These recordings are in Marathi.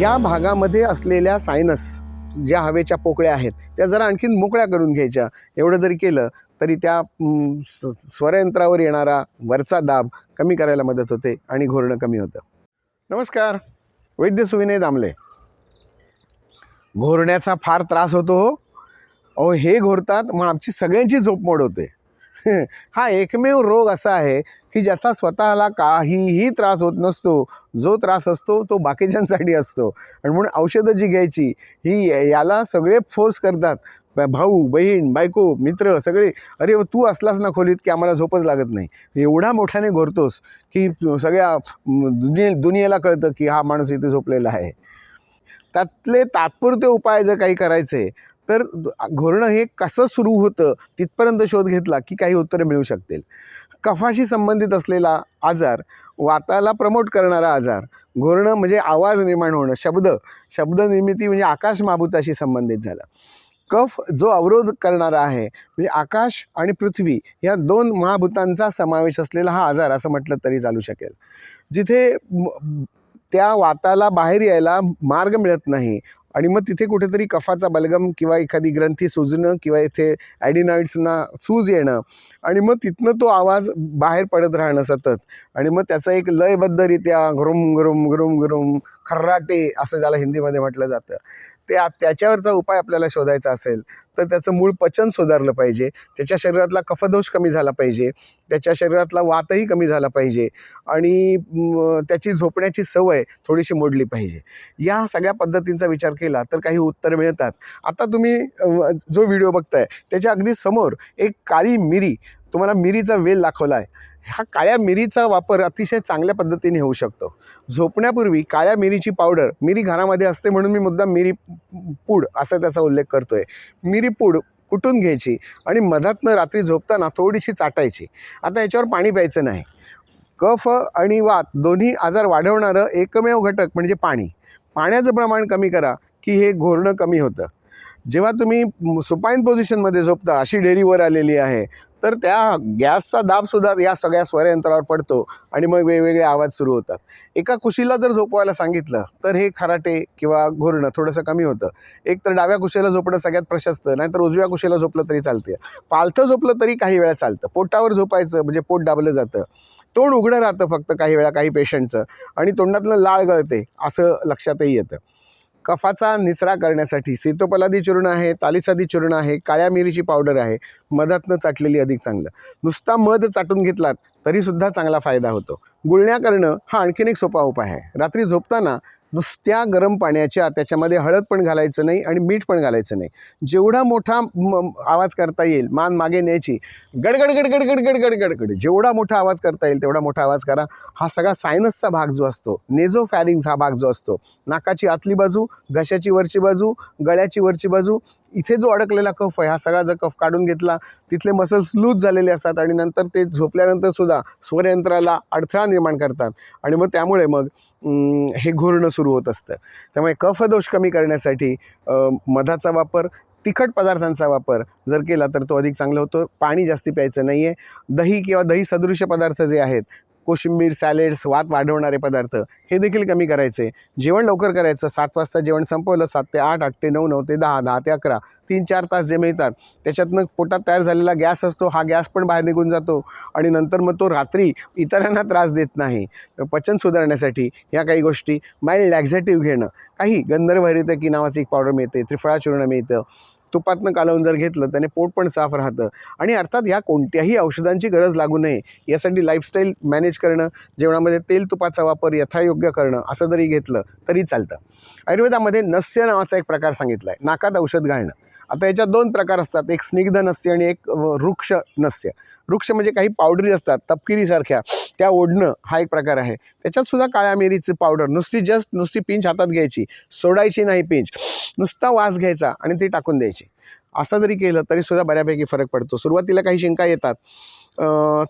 या भागामध्ये असलेल्या सायनस ज्या हवेच्या पोकळ्या आहेत त्या जरा आणखीन मोकळ्या करून घ्यायच्या. एवढं जरी केलं तरी त्या स्वरयंत्रावर येणारा वरचा दाब कमी करायला मदत होते आणि घोरणं कमी होतं. नमस्कार. वैद्य सुविनय दामले. घोरण्याचा फार त्रास होतो हो. अहो हे घोरतात मग आमची सगळ्यांची झोप मोड होते. हा एकमेव रोग असा आहे की ज्याचा स्वतःला काहीही त्रास होत नसतो. जो त्रास असतो तो बाकीच्यांसाठी असतो. आणि म्हणून औषधं जी घ्यायची ही याला सगळे फोर्स करतात. भाऊ बहीण बायको मित्र सगळे अरे तू असलास ना खोलीत की आम्हाला झोपच लागत नाही. एवढा मोठ्याने घोरतोस की सगळ्या दुनिये दुनियेला कळतं की हा माणूस इथे झोपलेला आहे. त्यातले तात्पुरते उपाय जर काही करायचे तर घोरणं हे कसं सुरू होतं तिथपर्यंत शोध घेतला की काही उत्तरं मिळू शकतील. कफाशी संबंधित असलेला आजार वाताला प्रमोट करणारा आजार घोरणं म्हणजे आवाज निर्माण होणं शब्द शब्द निर्मिती म्हणजे आकाश महाभूताशी संबंधित झालं. कफ जो अवरोध करणारा आहे म्हणजे आकाश आणि पृथ्वी या दोन महाभूतांचा समावेश असलेला हा आजार असं म्हटलं तरी चालू शकेल. जिथे त्या वाताला बाहेर यायला मार्ग मिळत नाही आणि मग तिथे कुठेतरी कफाचा बलगम किंवा एखादी ग्रंथी सुजणं किंवा इथे ॲडिनॉइड्सना सूज येणं. आणि मग तिथनं तो आवाज बाहेर पडत राहणं सतत. आणि मग त्याचा एक लयबद्धरित्या घरुम घरुम घरुम घरुम खर्राटे असं ज्याला हिंदीमध्ये म्हटलं जातं. त्या त्याच्यावरचा उपाय आपल्याला शोधायचा असेल तर त्याचं मूळ पचन सुधारलं पाहिजे. त्याच्या शरीरातला कफदोष कमी झाला पाहिजे. त्याच्या शरीरातला वातही कमी झाला पाहिजे. आणि त्याची झोपण्याची सवय थोडीशी मोडली पाहिजे. या सगळ्या पद्धतींचा विचार केला तर काही उत्तर मिळतात. आता तुम्ही जो व्हिडिओ बघताय त्याच्या अगदी समोर एक काळी मिरी तुम्हाला मिरीचा वेल दाखवला आहे हा काळ्या मिरीचा वापर अतिशय चांगल्या पद्धतीने होऊ शकतो. झोपण्यापूर्वी काळ्या मिरीची पावडर मिरी घरामध्ये असते म्हणून मी मुद्दा मिरी पूड असा त्याचा उल्लेख करतोय. मिरी पूड कुटून घ्यायची आणि मधातनं रात्री झोपताना थोडीशी चाटायची. आता याच्यावर पाणी प्यायचं नाही. कफ आणि वात दोन्ही आजार वाढवणारं एकमेव घटक म्हणजे पाणी. पाण्याचं प्रमाण कमी करा की हे घोरणं कमी होतं. जेव्हा तुम्ही सुपाईन पोझिशनमध्ये झोपता अशी डेअरीवर आलेली आहे तर त्या गॅसचा दाबसुद्धा या सगळ्या स्वरयंत्रावर पडतो आणि मग वेगवेगळे आवाज सुरू होतात. एका कुशीला जर झोपवायला सांगितलं तर हे खराटे किंवा घोरणं थोडंसं कमी होतं. एक तर डाव्या कुशीला झोपणं सगळ्यात प्रशस्त नाहीतर उजव्या कुशीला झोपलं तरी चालते पालथं झोपलं तरी काही वेळा चालतं. पोटावर झोपायचं म्हणजे पोट दाबलं जातं. तोंड उघडं राहतं फक्त काही वेळा काही पेशंटचं आणि तोंडातलं लाळ गळते असं लक्षातही येतं. कफाचा निचरा करण्यासाठी सीतोपलादी चूर्ण आहे तालिसादी चूर्ण आहे काळ्या मिरीची पावडर आहे मधातनं चाटलेली अधिक चांगलं. नुसता मध चाटून घेतलात तरीसुद्धा चांगला फायदा होतो. गुळण्या करणं हा आणखीन एक सोपा उपाय आहे. रात्री झोपताना नुसत्या गरम पाण्याच्या त्याच्यामध्ये हळद पण घालायचं नाही आणि मीठ पण घालायचं नाही. जेवढा मोठा आवाज करता येईल मान मागे न्यायची गडगड गडगड गडगड गडगड गड जेवढा मोठा आवाज करता येईल तेवढा मोठा आवाज करा. हा सगळा सायनसचा भाग जो असतो नेझो फॅरिंग्स हा भाग जो असतो नाकाची आतली बाजू घशाची वरची बाजू गळ्याची वरची बाजू इथे जो अडकलेला कफ आहे हा सगळा जर कफ काढून घेतला तिथले मसल्स लूज झालेले असतात आणि नंतर ते झोपल्यानंतर सुद्धा स्वरयंत्राला अडथळा निर्माण करतात. आणि मग त्यामुळे मग हे घोरणं सुरू होत असतं. त्यामुळे कफदोष कमी करण्यासाठी मधाचा वापर तिखट पदार्थांचा वापर जर केला तर तो अधिक चांगला होतो. पाणी जास्ती प्यायचं नाही आहे दही किंवा दही सदृश्य पदार्थ जे आहेत कोशिंबीर सॅलेड्स वात वाढवणारे पदार्थ हे देखील कमी करायचे. जेवण लवकर करायचं सात वाजता जेवण संपवलं सात ते आठ आठ ते नऊ नऊ ते दहा दहा ते अकरा तीन चार तास जे मिळतात त्याच्यातनं पोटात तयार झालेला गॅस असतो हा गॅस पण बाहेर निघून जातो आणि नंतर मग तो रात्री इतरांना त्रास देत नाही. पचन सुधारण्यासाठी या काही गोष्टी माइल्ड लॅक्झेटिव्ह घेणं काही गंधर्वहरित की नावाचं एक पावडर मिळते त्रिफळा चूर्ण मिळतं तुपातनं कालवून जर घेतलं त्याने पोट पण साफ राहतं. आणि अर्थात ह्या कोणत्याही औषधांची गरज लागू नये. यासाठी लाईफस्टाईल मॅनेज करणं जेवणामध्ये तेल तुपाचा वापर यथायोग्य करणं असं जरी घेतलं तरी चालतं. आयुर्वेदामध्ये नस्य नावाचा एक प्रकार सांगितला आहे नाकात औषध घालणं. आता याच्यात दोन प्रकार असतात. एक स्निग्ध नस्य आणि एक वृक्ष नस्य. वृक्ष म्हणजे काही पावडरी असतात तपकिरीसारख्या. त्या ओढणं हा एक प्रकार आहे. त्याच्यात सुद्धा काळ्या मिरीची पावडर नुसती जस्ट नुसती पिंच हातात घ्यायची. सोडायची नाही पिंच नुसता वास घ्यायचा आणि ती टाकून द्यायची. असं जरी केलं तरी सुद्धा बऱ्यापैकी फरक पडतो. सुरुवातीला काही शिंका येतात.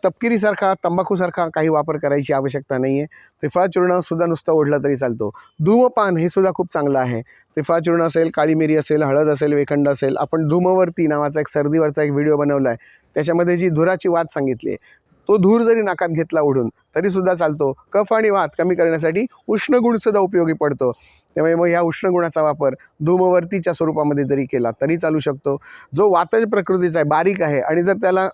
तपकिरीसारखा तंबाखूसारखा काही वापर करायची आवश्यकता नाही आहे त्रिफळाचूर्णसुद्धा नुसतं ओढलं तरी चालतो. धूमपान हे सुद्धा खूप चांगलं आहे. त्रिफळाचूर्ण असेल काळी मिरी असेल हळद असेल वेखंड असेल आपण धूमवर्ती नावाचा एक सर्दीवरचा एक व्हिडिओ बनवला आहे त्याच्यामध्ये जी धुराची वाद सांगितली आहे तो धूर जरी नाकात घेतला ओढून तरीसुद्धा चालतो. कफ आणि वात कमी करण्यासाठी उष्णगुणसुद्धा उपयोगी पडतो. त्यामुळे मग ह्या उष्णगुणाचा वापर धूमवर्तीच्या स्वरूपामध्ये जरी केला तरी चालू शकतो. जो वातज प्रकृतीचा आहे बारीक आहे आणि जर त्याला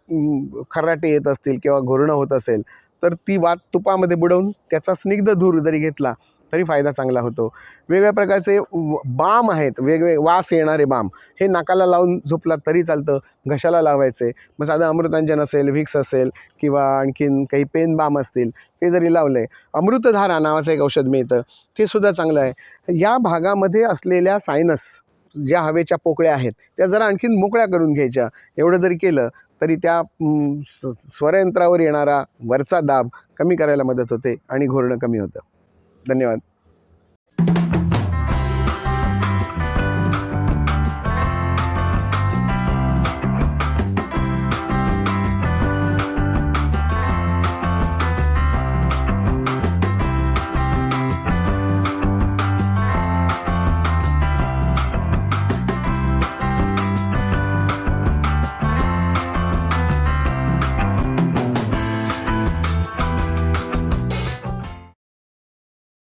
खराटे येत असतील किंवा घोरणं होत असेल तर ती वात तुपामध्ये बुडवून त्याचा स्निग्ध धूर जरी घेतला तरी फायदा चांगला होतो. वेगळ्या प्रकारचे बाम आहेत. वेगवेगळे वास येणारे बाम. हे नाकाला लावून झोपला तरी चालतं. घशाला लावायचे. मग साधं अमृतांजन असेल व्हिक्स असेल किंवा आणखीन काही पेन बाम असतील ते जरी लावले अमृतधारा नावाचं एक औषध मिळतं. ते सुद्धा चांगलं आहे. या भागामध्ये असलेल्या सायनस ज्या हवेच्या पोकळ्या आहेत त्या जरा आणखीन मोकळ्या करून घ्यायच्या. एवढं जरी केलं तरी त्या स्वरयंत्रावर येणारा वरचा दाब कमी करायला मदत होते आणि घोरणं कमी होतं. धन्यवाद.